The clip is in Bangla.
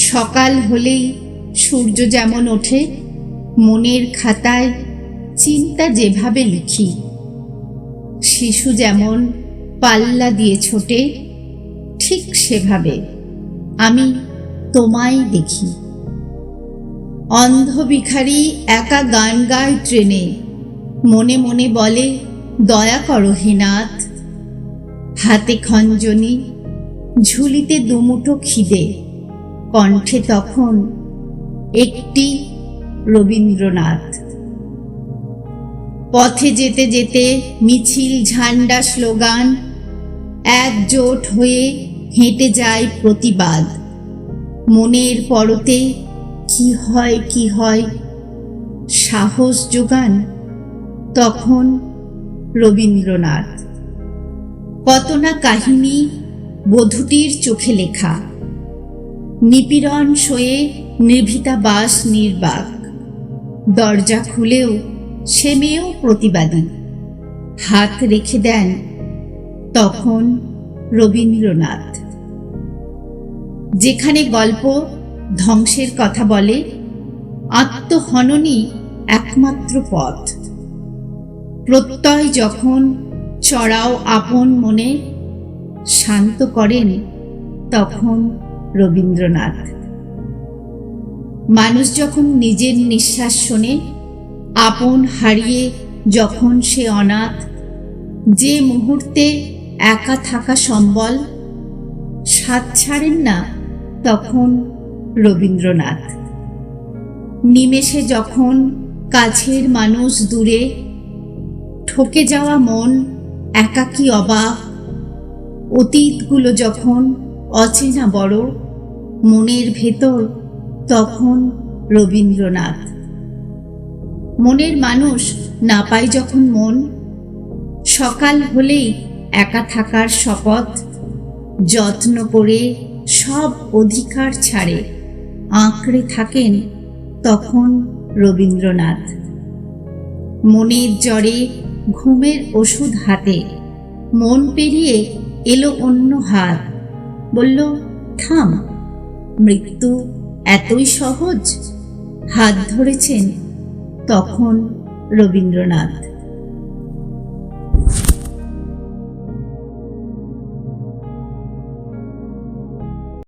সকাল হলেই সূর্য যেমন ওঠে, মনের খাতায় চিন্তা যেভাবে লিখি। শিশু যেমন পাল্লা দিয়ে ছোটে, ঠিক সেভাবে আমি তোমায় দেখি। অন্ধ ভিখারি একা গান গায় ট্রেনে, মনে মনে বলে, দয়া করো হে নাথ। হাতে খঞ্জনি, ঝুলিতে দুমুঠো খিদে। কণ্ঠে তখন একটি রবীন্দ্রনাথ। পথে যেতে যেতে মিছিল, ঝান্ডা স্লোগান, একজোট হয়ে হেঁটে যায় প্রতিবাদ। মনের পরতে কি হয় কি হয়, সাহস যোগান তখন রবীন্দ্রনাথ। কত না কাহিনী, বধূটির চোখে লেখা। নিপীড়ন সয়ে নির্ভীতা বাস নির্বাক। দরজা খুলেও সে মেয়েও প্রতিবাদী। হাত রেখে দেন তখন রবীন্দ্রনাথ। যেখানে গল্প ধ্বংসের কথা বলে, আত্মহননই একমাত্র পথ। প্রত্যয় যখন চড়াও আপন মনে শান্ত করেন, তখন রবীন্দ্রনাথ। মানুষ যখন নিজের নিঃশ্বাস শোনে, আপন হারিয়ে যখন সে অনাথ, যে মুহূর্তে একা থাকা সম্বল সাত ছাড়েন না তখন রবীন্দ্রনাথ। নিমেষে যখন কাছের মানুষ দূরে, ঠকে যাওয়া মন একাকী অবাক, অতীতগুলো যখন অচেনা বড় মনের ভেতর তখন রবীন্দ্রনাথ। মনের মানুষ না পায় যখন মন, সকাল হলেই একা থাকার শপথ, যত্ন করে সব অধিকার ছাড়ে, আঁকড়ে থাকেন তখন রবীন্দ্রনাথ। মনের জ্বরে ঘুমের ওষুধ হাতে, মন পেরিয়ে এলো অন্য হাত। বলল থাম মৃত্যু এতই সহজ হাত ধরেছেন তখন রবীন্দ্রনাথ।